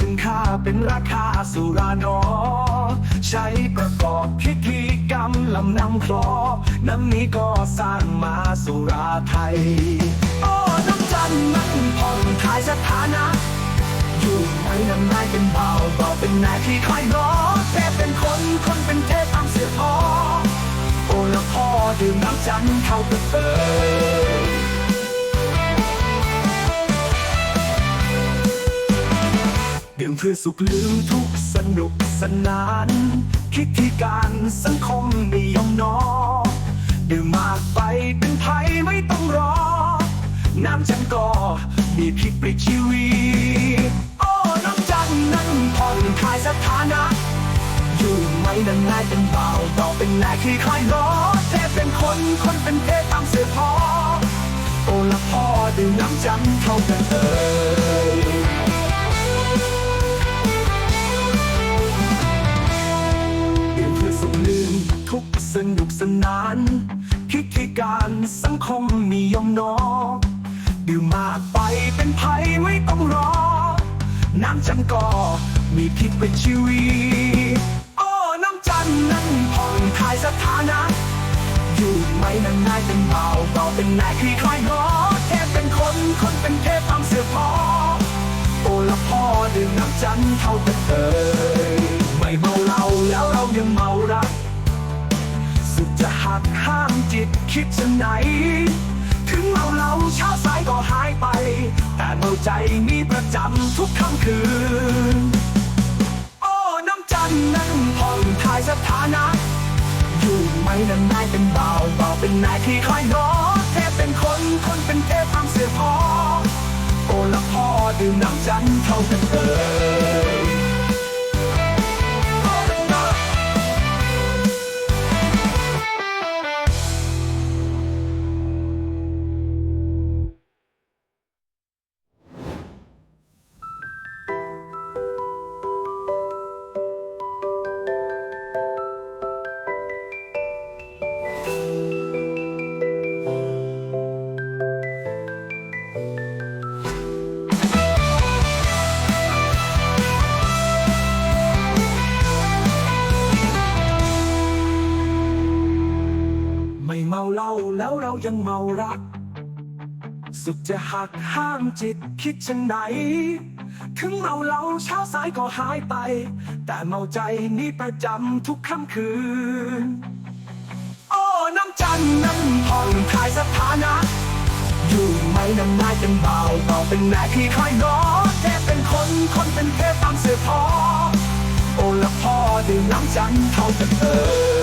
คุณค่าเป็นราคาสุราหนอ ใช้ประกอบพิธีกรรมลำนำคลอ น้ำนี้ก็สร้างมาสุราไทย โอ้น้ำจันนั้นผ่องคลายสถานะอยู่ในน้ำนายเป็นเบาเบาเป็นนายที่คอยล้อเทพเป็นคนคนเป็นเทพตามเสือพอโอ้ละพ่อดื่มน้ำจันทร์เข้ากับเอ่ ยดื่มเพื่อสุขลืมทุกสนุกสนาน คิดที่การสังคมนิยมนอดื่มมากไปเป็นภัยไม่ต้องรอ น้ำจันก็มีพิษปชีวิตโอ้น้ำจันนั้นผ่อนคลายสถานะ อยู่ไม่นานนายเป็นเบาต่อเป็นนายที่คอยล้อเทพเป็นคนคนเป็นเทพตามเสือพอโอ้ละพ่อดื่มน้ำจันเข้ากันเอ่ย การสังคมมียมนอดื่มมากไปเป็นภัยไม่ต้องรอ น้ำจันก็มีพิษเป็นชีวิตโอ้น้ำจันนั้นผ่อนคลายสถานะ อยู่ไม่นานนายเป็นเบาเบาเป็นนายคลี่คลายงอเทพเป็นคนคนเป็นเทพตามเสือพอโอ้ละพ่อดื่มน้ำจันเท่ากันเอ่ยไม่เมาเหล้าแล้วเรายัง หักห้ามจิตคิดจะไหน ถึงเมาเหล้าเช้าสายก็หายไป แต่เมาใจมีประจำทุกค่ำคืน โอ้น้ำจันนั้นผ่อนคลายสถานะ อยู่ไม่นานนายเป็นเบาเบาเป็นนายที่คอยน้อเทพเป็นคนคนเป็นเทพตามเสือพอ โอ้ละพ่อดื่มน้ำจันเท่ากันเอ่ย เรายังเมารัก สุดจะหักห้ามจิตคิดชันไหน ถึงเมาเหล้าเช้าสายก็หายไป แต่เมาใจนี่ประจำทุกค่ำคืน โอ้น้ำจันนั้นผ่อนคลายสถานะอยู่ไม่นานนายเป็นเบาเบาเป็นนายที่คอยน้อเทพเป็นคนคนเป็นเทพตามเสือพอโอ้ละพ่อดื่มน้ำจันเท่ากันเอ่